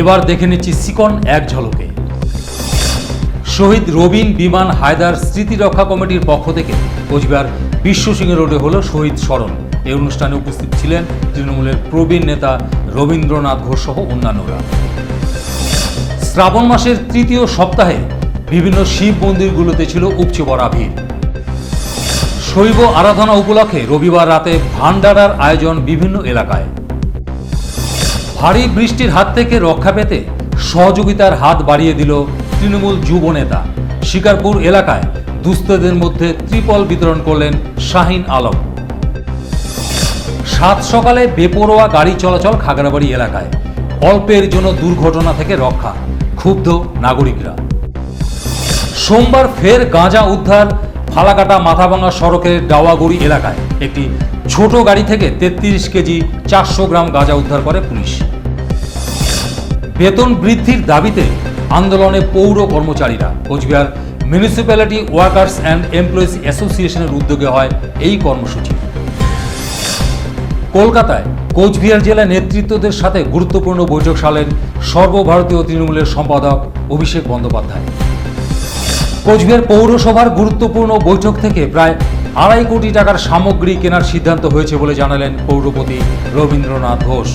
এবার দেখে নিচ্ছি সিকন এক ঝলকে। শহীদ রবিন বিমান হায়দার স্মৃতি রক্ষা কমিটির পক্ষ থেকে কোচবিহার বিশ্ব সিংহ রোডে হলো শহীদ স্মরণ। এই অনুষ্ঠানে উপস্থিত ছিলেন তৃণমূলের প্রবীণ নেতা রবীন্দ্রনাথ ঘোষ সহ অন্যান্যরা। শ্রাবণ মাসের তৃতীয় সপ্তাহে বিভিন্ন শিব মন্দিরগুলোতে ছিল উপচে পড়া ভিড়। শৈব আরাধনা উপলক্ষে রবিবার রাতে ভান্ডারার আয়োজন বিভিন্ন এলাকায়। ভারী বৃষ্টির হাত থেকে রক্ষা পেতে সহযোগিতার হাত বাড়িয়ে দিল তৃণমূল যুব নেতা। শিকারপুর এলাকায় দুস্থদের মধ্যে ত্রিপল বিতরণ করলেন শাহিন আলম। সাত সকালে বেপরোয়া গাড়ি চলাচল খাগড়াবাড়ি এলাকায়। অল্পের জন্য দুর্ঘটনা থেকে রক্ষা, ক্ষুব্ধ নাগরিকরা। সোমবার ফের গাঁজা উদ্ধার ফালাকাটা মাথাভাঙা সড়কের ডাওয়াগুড়ি এলাকায় একটি ছোট গাড়ি থেকে তেত্রিশ কেজি চারশো গ্রাম গাঁজা উদ্ধার করে পুলিশ। বেতন বৃদ্ধির দাবিতে আন্দোলনে পৌর কর্মচারীরা, Cooch Behar municipality workers and employees অ্যাসোসিয়েশনের উদ্যোগে হয় এই কর্মসূচি। কলকাতায় কোচবিহার জেলা নেতৃত্বদের সাথে গুরুত্বপূর্ণ বৈঠক সালেন সর্বভারতীয় তৃণমূলের সম্পাদক অভিষেক বন্দ্যোপাধ্যায়। কোচবিহার পৌরসভার গুরুত্বপূর্ণ বৈঠক থেকে প্রায় আড়াই কোটি টাকার সামগ্রী কেনার সিদ্ধান্ত হয়েছে বলে জানালেন পৌরপতি রবীন্দ্রনাথ ঘোষ।